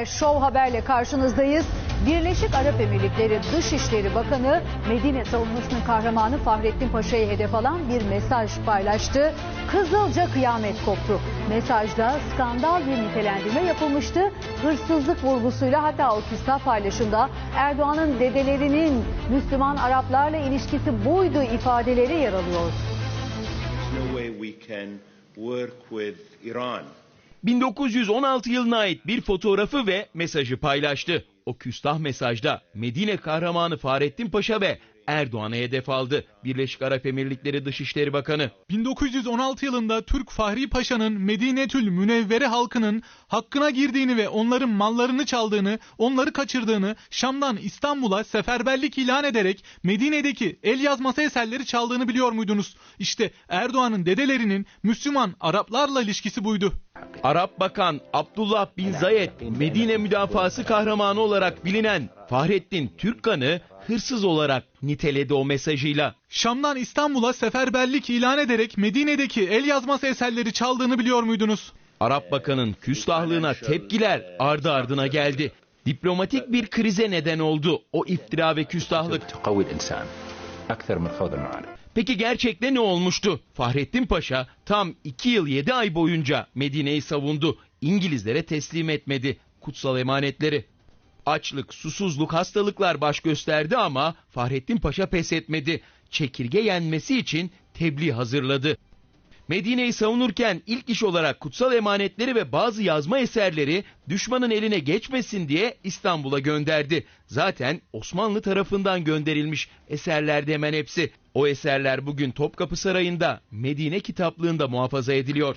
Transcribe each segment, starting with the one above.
Haber Show Haber'le karşınızdayız. Birleşik Arap Emirlikleri Dışişleri Bakanı Medine savunmasının kahramanı Fahrettin Paşa'yı hedef alan bir mesaj paylaştı. Kızılca kıyamet koptu. Mesajda skandal bir nitelendirme yapılmıştı. Hırsızlık vurgusuyla hatta o küstah paylaşımda Erdoğan'ın dedelerinin Müslüman Araplarla ilişkisi buydu ifadeleri yer alıyor. No way we can work with Iran 1916 yılına ait bir fotoğrafı ve mesajı paylaştı. O küstah mesajda Medine kahramanı Fahrettin Paşa ve Erdoğan'a hedef aldı. Birleşik Arap Emirlikleri Dışişleri Bakanı. 1916 yılında Türk Fahri Paşa'nın Medinetül Münevvere halkının hakkına girdiğini ve onların mallarını çaldığını, onları kaçırdığını, Şam'dan İstanbul'a seferberlik ilan ederek Medine'deki el yazması eserleri çaldığını biliyor muydunuz? İşte Erdoğan'ın dedelerinin Müslüman Araplarla ilişkisi buydu. Arap Bakan Abdullah bin Zayed Medine müdafası kahramanı olarak bilinen Fahrettin Türkkan'ı hırsız olarak niteledi o mesajıyla. Şam'dan İstanbul'a seferberlik ilan ederek Medine'deki el yazması eserleri çaldığını biliyor muydunuz? Arap Bakan'ın küstahlığına tepkiler ardı ardına geldi. Diplomatik bir krize neden oldu o iftira ve küstahlık. Peki gerçekte ne olmuştu? Fahrettin Paşa tam 2 yıl 7 ay boyunca Medine'yi savundu. İngilizlere teslim etmedi kutsal emanetleri. Açlık, susuzluk, hastalıklar baş gösterdi ama Fahrettin Paşa pes etmedi. Çekirge yenmesi için tebliğ hazırladı. Medine'yi savunurken ilk iş olarak kutsal emanetleri ve bazı yazma eserleri düşmanın eline geçmesin diye İstanbul'a gönderdi. Zaten Osmanlı tarafından gönderilmiş eserlerde hemen hepsi. O eserler bugün Topkapı Sarayı'nda Medine kitaplığında muhafaza ediliyor.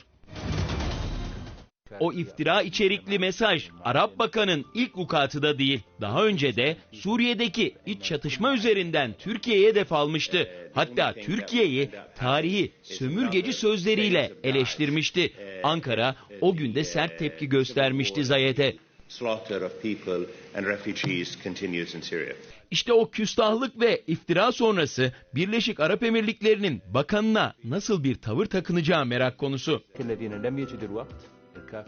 O iftira içerikli mesaj Arap Bakan'ın ilk vukuatı da değil. Daha önce de Suriye'deki iç çatışma üzerinden Türkiye'ye hedef almıştı. Hatta Türkiye'yi tarihi sömürgeci sözleriyle eleştirmişti. Ankara o günde sert tepki göstermişti Syria. İşte o küstahlık ve iftira sonrası Birleşik Arap Emirlikleri'nin bakanına nasıl bir tavır takınacağı merak konusu. eficaz